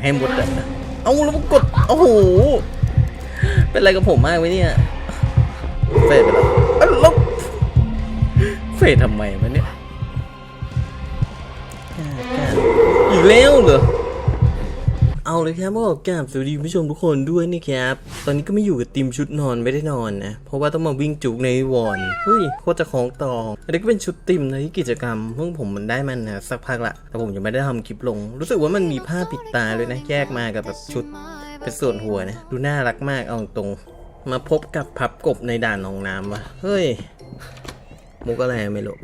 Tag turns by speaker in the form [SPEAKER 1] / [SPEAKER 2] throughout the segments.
[SPEAKER 1] ากให้หมดอะเอาแล้วมันกดโอ้โหเป็นอะไรกับผมมากไหมเนี่ยเฟดไปแล้วอ้าวแล้วเฟดทำไมวะเนี่ยกล้ากล้าอีกแล้วเหรอ เอาเลยครับบอกกราบสวัสดีผู้ชมทุกคนด้วยนะครับ ตอนนี้ก็ไม่อยู่กับทีมชุดนอนไม่ได้นอนนะ เพราะว่าต้องมาวิ่งจุกในวอนเฮ้ยโคตรจะของตองอันนี้ก็เป็นชุดติมในที่กิจกรรมเพิ่งผมมันได้มันนะสักพักละแต่ผมยังไม่ได้ทำคลิปลง รู้สึกว่ามันมีผ้าปิดตาเลยนะแยกมากับแบบชุดเป็นส่วนหัวนะดูน่ารักมากเอาตรง มาพบกับพับกบในด่านหนองน้ำวะเฮ้ยมุกอะไรไม่รู้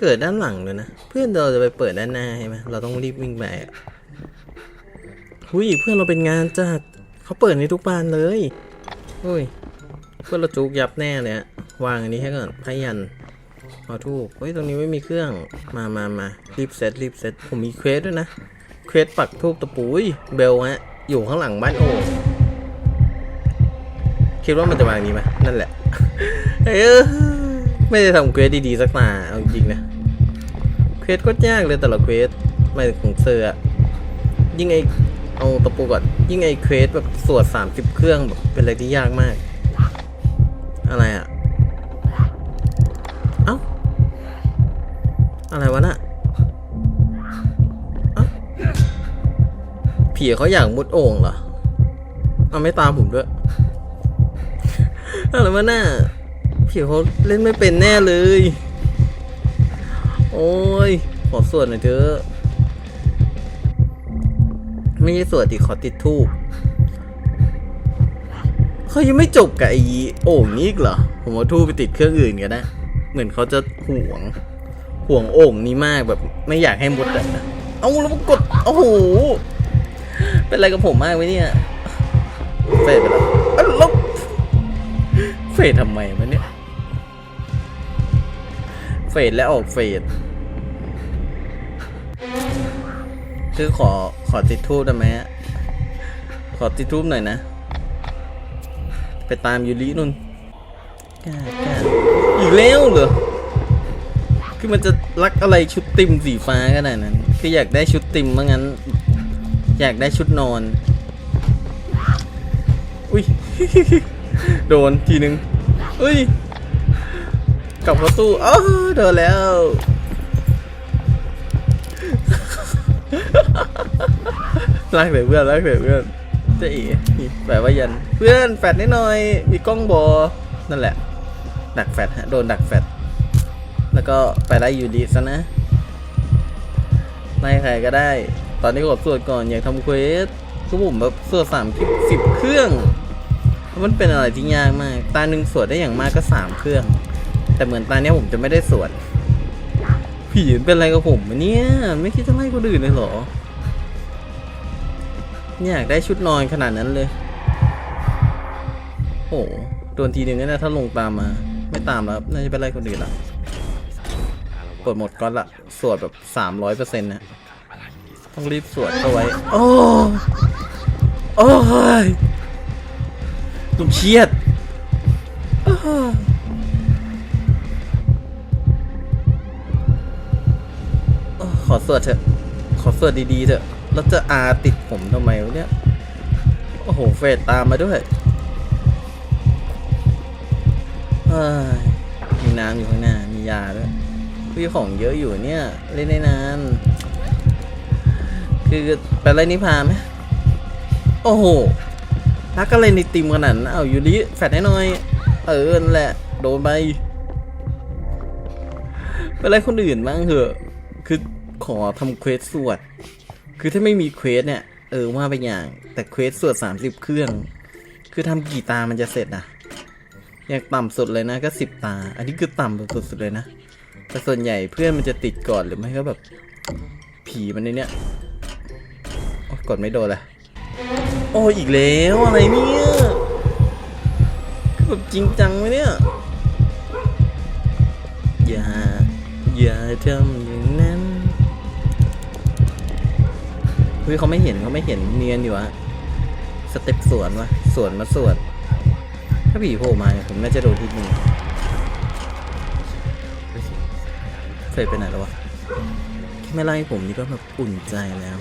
[SPEAKER 1] เกิดด้านหลังเลยนะ เพื่อนเราจะไปเปิดด้านหน้าใช่ไหมเราต้องรีบวิ่งไป หุยเพื่อนเราเป็นงานจัดเขาเปิดในทุกบานเลยหุยเพื่อนเราจุกยับแน่เลยอะวางอันนี้ให้ก่อนพยันเอาทูกเฮ้ยตรงนี้ไม่มีเครื่องมามามารีบเซตรีบเซตผมมีเควสด้วยนะเควสปักทูบตะปุยเบลฮะอยู่ข้างหลังบ้านโอคิดว่ามันจะวางอย่างนี้ไหมนั่นแหละเอ้ยไม่ได้ทำเควสดีๆสักมาเอาจริงนะเควสก็ยากเลยแต่ละเควสไม่ของเซอร์อยิ่งไอ เอาตะปูก่อนยิ่งไอเควสแบบสวดสามสิบเครื่องแบบเป็นอะไรที่ยากมาก อะไรอะเอ้า อะไรวะน่ะอ้าผีเขาอยากมุดโอ่งเหรอ เอาไม่ตามผมด้วย อะไรวะน่ะผีเขาเล่นไม่เป็นแน่เลย โอ้ย ขอสวดหน่อยเถอะ ไม่ใช่สวดดิขอติดทูบเขายังไม่จบกับไอ้โอ่งนี้อีกเหรอ ผมเอาทูบไปติดเครื่องอื่นก็ได้เหมือนเขาจะห่วง ห่วงโอ่งนี้มากแบบไม่อยากให้มดอะเอาแล้วมันกดโอ้โห เป็นอะไรกับผมมากไหมเนี่ยเฟดไปแล้วอ้าวแล้วเฟดทำไมวะเนี่ย เฟดแล้วออกเฟด คือขอขอติดทูบได้ไหมฮะขอติดทูบหน่อยนะ ไปตามยูรินุ่นกล้ากล้าอีกแล้วเหรอคือมันจะรักอะไรชุดติมสีฟ้าขนาดนั้น คืออยากได้ชุดติมว่างั้น อยากได้ชุดนอน อุ้ย โดนทีนึงอุ้ยกลับเข้าตู้อ๋อโดนแล้ว รักเลยเพื่อนรักเลยเพื่อนเจ๊อีแปลว่ายัน เพื่อนแฟดนิดหน่อย มีกล้องบอนั่นแหละ ดักแฟดฮะ โดนดักแฟดแล้วก็ไปไล่ยูดีซะนะไล่ใครก็ได้ ตอนนี้กดสวดก่อนอยากทำเควสคือผมแบบสวดสามสิบเครื่อง มันเป็นอะไรที่ยากมาก ตาหนึ่งสวดได้อย่างมากก็สามเครื่อง แต่เหมือนตาเนี้ยผมจะไม่ได้สวด ผีเป็นอะไรกับผมวะเนี่ยไม่คิดจะไล่คนอื่นเลยเหรออยากได้ชุดนอนขนาดนั้นเลย โอ้โหโดนทีหนึ่งแล้วนะถ้าลงตามมา ไม่ตามแล้วน่าจะไปไล่คนอื่นละปิดหมดก้อนละ สวดแบบสามร้อยเปอร์เซ็นต์นะต้องรีบสวดเข้าไว้ โอ้ โอ้ยตุ้มเครียด อ้ขอสวดเถอะ ขอเสวดดีๆเถอะ แล้วจะอาติดผมทำไมวะเนี่ย โอ้โห เฟดตามมาด้วยมีน้ำอยู่ข้างหน้า มียาด้วยพี่ของเยอะอยู่เนี่ย เล่นได้นาน คือไปอะไรนิพพานไหมโอ้โหรักอะไรในติมขนาดนั้นเอาอยูริแฟดให้หน่อย เออนั่นแหละ โดนไปไปอะไรคนอื่นบ้างเถอะ คือ ขอทำเควสสวด คือถ้าไม่มีเควสเนี่ย เออว่าไปอย่าง แต่เควสสวดสามสิบเครื่อง คือทำกี่ตามันจะเสร็จอะอย่างต่ำสุดเลยนะก็สิบตา อันนี้คือต่ำสุดๆเลยนะ แต่ส่วนใหญ่เพื่อนมันจะติดก่อนหรือไม่ก็แบบ ผีมันในเนี้ยกดไม่โดนเลยโอ้อีกแล้วอะไรเนี่ยแบบจริงจังไหมเนี่ย อย่า อย่าทำ ฮ้ยเขาไม่เห็นเขาไม่เห็นเนียนอยู่อะสเต็ปสวนวะสวนมาสวนถ้าผีโผล่มาเนี่ยผมน่าจะโดนทีนึงเคยไปไหนแล้ววะแค่ไม่ไล่ผมนี่ก็แบบอุ่นใจแล้ว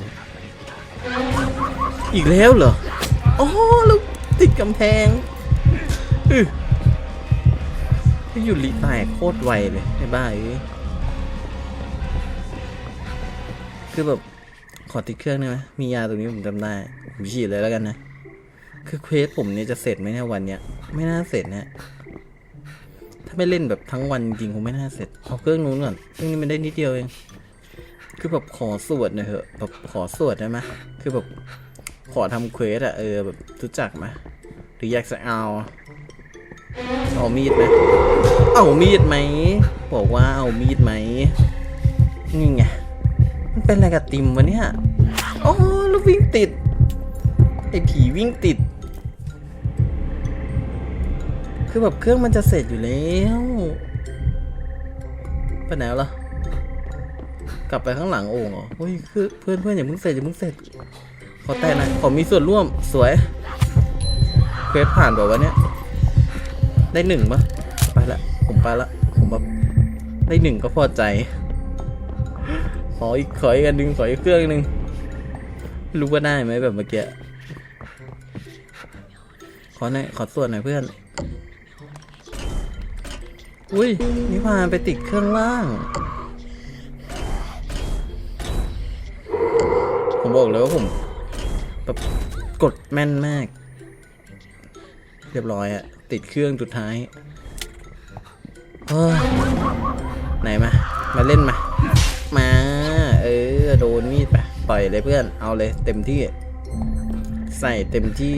[SPEAKER 1] อีกแล้วเหรออ๋อแล้วติดกำแพงอือพี่ยูริตายโคตรไวเลยไอ้บ้าเอ้คือแบบ ขอติดเครื่องได้ไหมมียาตรงนี้ผมจำได้ผมฉีดเลยแล้วกันนะ คือเควสผมเนี่ยจะเสร็จไหมเนี่ยวันเนี้ย ไม่น่าเสร็จนะ ถ้าไม่เล่นแบบทั้งวันจริงคงไม่น่าเสร็จ เอาเครื่องนู้นก่อนเครื่องนี้มันได้นิดเดียวเอง คือแบบขอสวดหน่อยเถอะ แบบขอสวดได้ไหมคือแบบขอทำเควสอะเออแบบรู้จักไหมหรืออยากจะเอาเอามีดไหมเอามีดไหม บอกว่าเอามีดไหมนี่ไง มันเป็นอะไรกับติมวะเนี่ยอ๋อแล้ววิ่งติด ไอ้ผีวิ่งติด คือแบบเครื่องมันจะเสร็จอยู่แล้วไปไหนแล้วล่ะกลับไปข้างหลังโอ่งเหรอเฮ้ยคือเพื่อนเพื่อนอย่าเพิ่งเสร็จอย่าเพิ่งเสร็จ ขอแต่หนะขอมีส่วนร่วมสวยเควสผ่านแบบว่าเนี้ยได้หนึ่งปะไปละผมไปละผมแบบได้หนึ่งก็พอใจ ขออีกขออีกอันหนึ่งขออีกเครื่องหนึ่งรู้ว่าได้ไหมแบบเมื่อกี้ขอหน่อยขอส่วนหน่อยเพื่อน อุ้ยนิพานไปติดเครื่องล่าง ผมบอกเลยว่าผมแบบกดแม่นมาก เรียบร้อยอะติดเครื่องสุดท้ายเฮ้ยไหนมา มาเล่นมา มา โดนมีดไปต่อยเลยเพื่อนเอาเลย เต็มที่ ใส่เต็มที่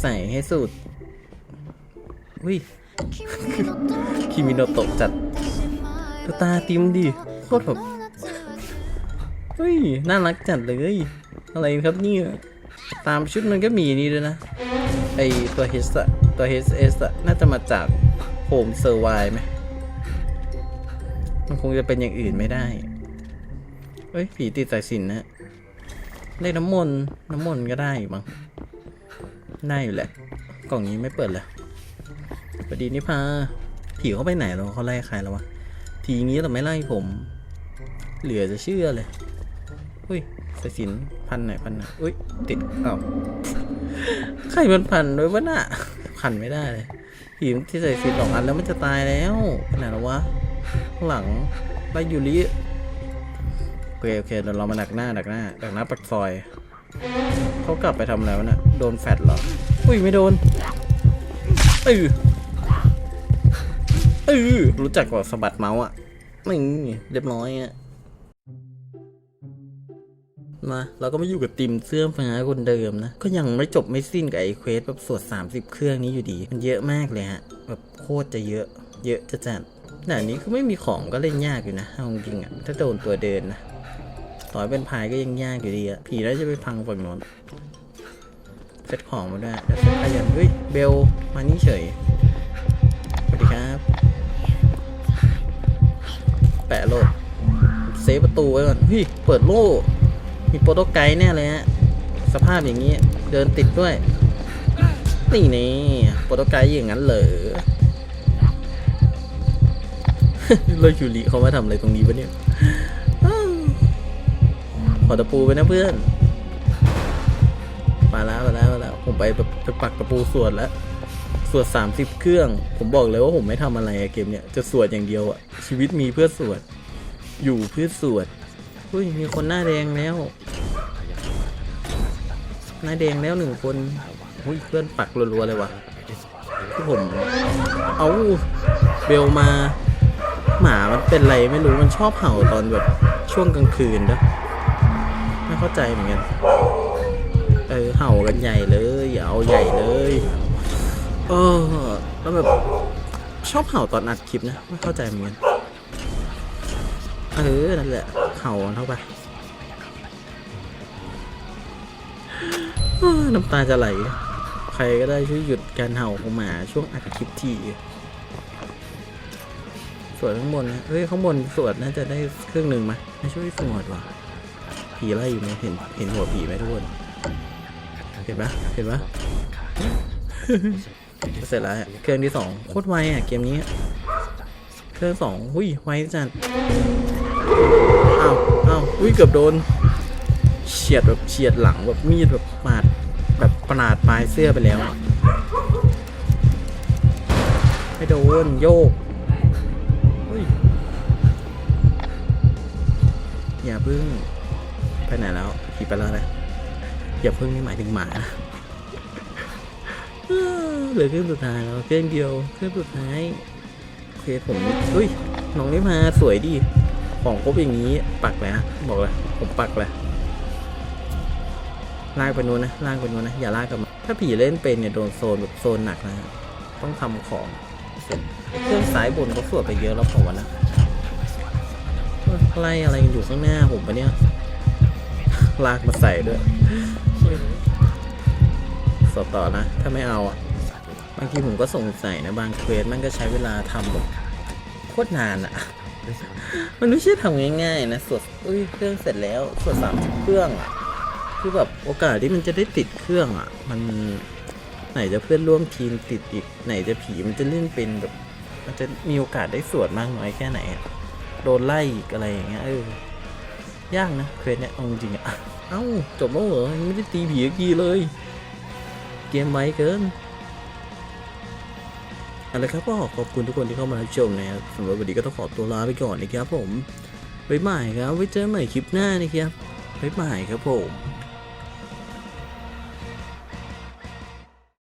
[SPEAKER 1] ใส่ให้สุดวิคิมิโนโตะจัดดูตาติมดิโคตรแบบเฮ้ยน่ารักจัดเลย อะไรครับนี่ตามชุดมันก็มีนี่ด้วยนะไอตัว H อะตัว HS อะน่าจะมาจากโฮมเซอร์ไวไหมมันคงจะเป็นอย่างอื่นไม่ได้ เฮ้ย ผีติดสายสินนะได้น้ำมนต์น้ำมนต์ก็ได้มั้งได้อยู่แหละ กล่องนี้ไม่เปิดเลยสวัสดีนิพาผีเขาไปไหนแล้วเขาไล่ใครแล้ววะ ทีนี้เราไม่ไล่ผม เหลือจะเชื่อเลยอุ้ยสายสินพันไหนพันไหนอุ้ยติดอ้าวใครมันพันด้วยวะน่ะพันไม่ได้เลยผีที่ใส่สินสองอันแล้วมันจะตายแล้วขนาดแล้ววะข้างหลังไล่ยูริ เคโอเคเดี๋ยวเรามาดักหน้าดักหน้าดักหน้าปักซอยเขากลับไปทำอะไรวะเนะ่ะโดนแฟดเหรออุ้ยไม่โดนเออเออรู้จักกว่าสะบัดเมาส์อะนี่เรียบร้อยอะมาเราก็มาอยู่กับติมเสื้อฟ้าคนเดิมนะ ก็ยังไม่จบไม่สิ้นกับไอเควสแบบสวด 30 เครื่องนี้อยู่ดี มันเยอะมากเลยฮะ แบบโคตรจะเยอะ เยอะจะจัดแต่นนี้คือไม่มีของก็เล่นยากอยู่นะเอาจริงอะถ้าโดนตัวเดินนะ ต่อยเป็นพายก็ยังยากอยู่ดีอะผีน่าจะไปพังฝั่งโน้นเซตของมาด้วยเดี๋ยวเซตพยันเฮ้ยเบลมานี่เฉยสวัสดีครับ แปะโลดเซฟประตูไว้ก่อนเฮ้ยเปิดโล่มีโปรโตไกด์แน่เลยฮะสภาพอย่างนี้เดินติดด้วยนี่นี่โปรโตไกด์อย่างนั้นเหรอเลยยูริเขามาทำอะไรตรงนี้วะเนี่ย อตะปูไปนะเพื่อน มาแล้วมาแล้วมาแล้วผมไปแบบไปปักตะปูสวดแล้วสวดสามสิบเครื่อง ผมบอกเลยว่าผมไม่ทำอะไรอะเกมเนี้ยจะสวดอย่างเดียวอะชีวิตมีเพื่อสวด อยู่เพื่อสวดอุ้ยมีคนหน้าแดงแล้วหน้าแดงแล้วหนึ่งคนอุ้ยเพื่อนปักรัวๆเลยวะที่ผมเอาเบลมา หมามันเป็นไรไม่รู้มันชอบเห่าตอนแบบช่วงกลางคืนนะ เข้าใจเหมือนกัน เออเห่ากันใหญ่เลยอย่าเอาใหญ่เลย เออแล้วแบบชอบเห่าตอนอัดคลิปนะไม่เข้าใจเหมือนกัน เออนั่นแหละเห่าเข้าไปเออน้ำตาจะไหล ใครก็ได้ช่วยหยุดการเห่าของหมาช่วงอัดคลิปทีสวดข้างบนนะเฮ้ยข้างบนสวดน่าจะได้เครื่องหนึ่งไหมไม่ช่วยสวดว่ะ ผีไล่อยู่ไหมเห็นเห็นหัวผีไหมทุกคน เห็นปะเห็นปะเสร็จแล้วเครื่องที่สองโคตรไวอะเกมนี้ เครื่องสองหุ้ยไวจัดอ้าวอ้าวอุ้ยเกือบโดนเฉียดแบบเฉียดหลังแบบมีดแบบปาดแบบประหลาดปลายเสื้อไปแล้วอะไม่โดนโยกอย่าพึ่ง ไปไหนแล้วขี่ไปแล้วนะอย่าเพึ่งนี่หมายถึงหมานะเหลือเครื่องสุดท้ายแล้วเครื่องเดียวเครื่องสุดท้ายโอเคผมเฮ้ยน้องนี่มาสวยดีของครบอย่างนี้ปักเลยนะบอกเลยผมปักเลยลากไปนู้นนะลากไปนู้นนะอย่าลากกลับมาถ้าผีเล่นเป็นเนี่ยโดนโซนแบบโซนหนักนะต้องทำของเสร็จเครื่องสายบนก็สวดไปเยอะแล้วผมว่านะเฮ้ยไล่อะไรอยู่ข้างหน้าผมปะเนี่ย ลากมาใส่ด้วยสอบต่อนะ ถ้าไม่เอาอะ บางทีผมก็สงสัยนะ บางเควสมันก็ใช้เวลาทำแบบโคตรนานอะ มันไม่ใช่ทำง่ายๆนะสวดอุ้ยเครื่องเสร็จแล้วสวดสามสิบเครื่องอะคือแบบโอกาสที่มันจะได้ติดเครื่องอะ มันไหนจะเพื่อนร่วมทีมติดอีกไหนจะผีมันจะเล่นเป็นแบบ มันจะมีโอกาสได้สวดมากน้อยแค่ไหนอะโดนไล่อีกอะไรอย่างเงี้ยเออ ยากนะเควสเนี่ยเอาจริงอะเอ้าจบแล้วเหรอไม่ได้ตีผีกี่เลย เกมไวเกินเอาละครับก็ขอบคุณทุกคนที่เข้ามารับชมนะครับสำหรับวันนี้ก็ต้องขอตัวลาไปก่อนนะครับผมบ๊ายบายครับไว้เจอกันใหม่คลิปหน้านะครับบ๊ายบายครับผม